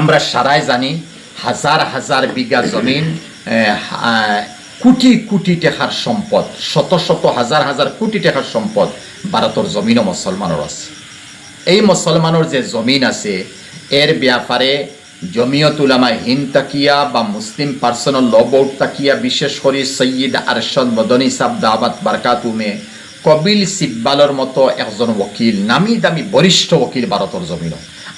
আমরা সারাই জানি হাজার হাজার বিঘা জমিন কোটি কোটি টাকার সম্পদ, শত শত হাজার হাজার কোটি টাকার সম্পদ ভারতের জমিনও মুসলমানের আছে। এই মুসলমানের যে জমিন আছে এর ব্যাপারে জমিয়ত উলামা হিন্দ তাকিয়া বা মুসলিম পার্সোনাল ল বোর্ড তাকিয়া, বিশেষ করে সৈয়দ আরশদ মদনী সাব দাবাত বারকাতুমে কবিল সিব্বালর মতো একজন ওকিল নামি দামি বরিষ্ঠ ওকিল ভারতের জমিন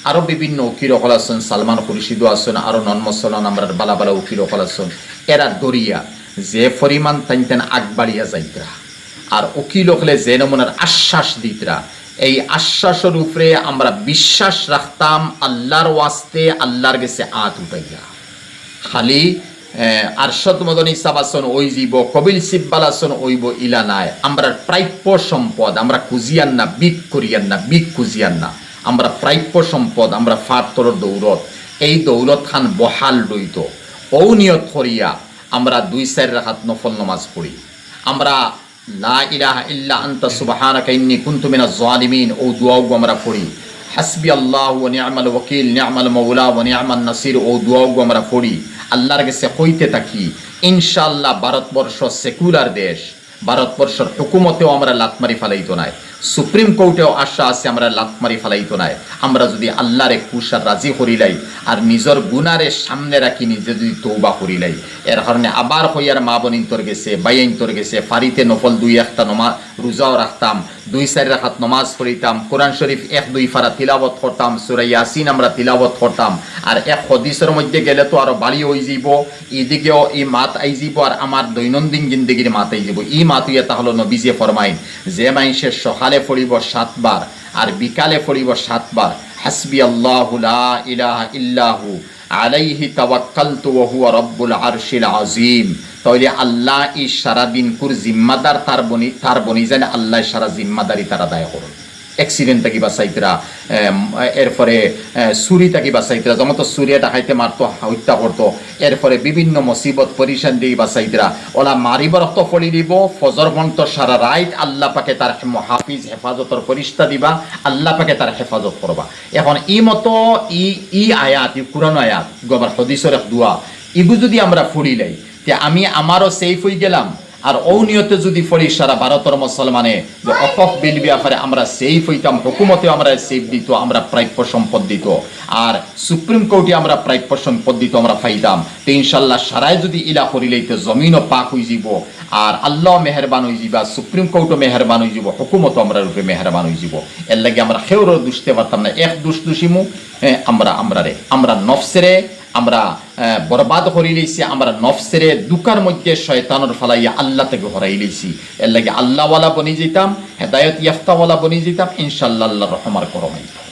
আরও বিভিন্ন উকিল অকল আছেন, সালমান খুরশিদও আছেন আরও নন মুসলমান আমরা বালা বালা উকিল অকল আছেন। এরা দরিয়া, যে পরিমাণ তাই তেন আগবাড়িয়া যাইতরা। আর উকিল অকলে যে নমুনার আশ্বাস দিতরা, এই আশ্বাসের উপরে আমরা বিশ্বাস রাখতাম, আল্লাহর ওয়াস্তে আল্লাহর গেছে আত উঠাইয়া। খালি আরশদ মদনী সাবাসন ওই জীব, কবিল সিব্বাল আসন ওইব ইলা নাই। আমরা প্রাপ্য সম্পদ, আমরা খুঁজিয়ান না, বিক করিয়ান না, বিক খুঁজিয়ান না। আমরা প্রাপ্য সম্পদ, আমরা ফাতর দৌলত। এই দৌলত খান বহাল রইত। ঔ নিয়ত করিয়া আমরা দুই চার রাখাত নফল নমাজ পড়ি। আমরা লা ইলাহা ইল্লা আনতা সুবহানাকা ইন্নী কুনতু মিনাজ জালিমিন ও দুয়াও আমরা পড়ি। হাসবি আল্লাহ ও নিয়ামাল ওকিল নিয়ামাল মৌলা ও নিয়ামাল নাসির ও দুয়াও আমরা পড়ি। আল্লাহর কাছে কইতে থাকি, ইনশাআল্লাহ ভারতবর্ষ সেকুলার দেশ। ভারতবর্ষের হুকুমতেও আমরা লাতমারি ফেলাইতো নাই। সুপ্রিম কোর্টেও আশা আছে, আমরা লাতমারি ফেলাইতো নাই। আমরা যদি আল্লাহরে কুশার রাজি করিলাই আর নিজের গুনারে সামনে রাখি, নিজে যদি তৌবা করিলাই এর কারণে আবার হইয়ার মা বোন ইন্তর গেছে বাইন তোর গেছে, ফারিতে নফল দুই একটা নমা রোজাও রাখতাম, দুই চারি রাখাত নমাজ পড়িতাম, কোরআন শরীফ এক দুই ফারা তিলাবত করতাম সুরাই ইয়াসিন আমরা তিলাবত করতাম। আর এক হদিসের মধ্যে গেলে তো আরও বাড়ি হয়ে যাব এদিকেও এই মাত আই যাব আর আমার দৈনন্দিন জিন্দগির মাত আই যাব ই মাত তাহলে নবীজে ফরমাইন, যে মাইসে সকালে পড়িব সাতবার আর বিকালে পড়িব সাতবার। হাসবি আল্লাহ ইলাহা ইল্লাহু। আলাইহি তাওয়াক্কালতু ওয়া হুয়া রব্বুল আরশিল আযীম। তাহলে আল্লাহ ই সারা দিন কুর জিম্মাদার তার বনি তার বনি জানে আল্লাহ সারা জিম্মাদারি তারা দায় করুন। অ্যাক্সিডেন্ট থাকি বাঁচাইতরা? এরপরে চুরি থাকি বাঁচাইতরা? যেমন চুরিয়া ডাকাইতে মারতো, হত্যা করতো। এরপরে বিভিন্ন মুসিবত, পরিশান দিয়ে বাঁচাইতরা। ওলা মারিব রক্ত ফলি দিব, ফজর মন্ত সারা রাইত আল্লাহ পাকে তার হাফিজ হেফাজতর পরিষ্ঠা দিবা, আল্লাহ পাকে তার হেফাজত করবা। এখন ই মতো, ই ই আয়াত, ই কোরআন আয়াত, গোবার হদিসর দুয়া। ইগু যদি আমরা ফুরিলাই তে আমি আমারও সেফ হয়ে গেলাম। আর অনিয়তে যদি ফরি সারা ভারতের মুসলমানে যে বিল ব্যাপারে আমরা সেফ হইতাম হুকুমতে আমরা সেফ দিত আমরা প্রাপ্য সম্পদ দিত। আর সুপ্রিম কোর্টে আমরা প্রাপ্য সম্পদ দিত আমরা পাইতাম। তো ইনশাল্লাহ সারাই যদি ইলা করিলেইতে জমিনও পাক হয়ে যাব আর আল্লাহ মেহরবান হয়ে যাবা সুপ্রিম কোর্টও মেহরবান হয়ে যাব হুকুমত আমরা রূপে মেহরবান হয়ে যাব এর লাগে আমরা সেওরও দুষতে পারতাম না এক দুষ দুষিমু হ্যাঁ, আমরা আমরা রে আমরা নফসেরে আমরা বরবাদ করি লইছি, আমরা নফসেরে দুকার মধ্যে শয়তানর ফালাইয়া আল্লাহ থেকে হরাই লইছি। এর লাগে আল্লাহওয়ালা বনি যেতাম, হেদায়ত ইয়াফতাওয়ালা বনি যেতাম ইনশাল্লাহ আল্লাহ রহমার করমাইতাম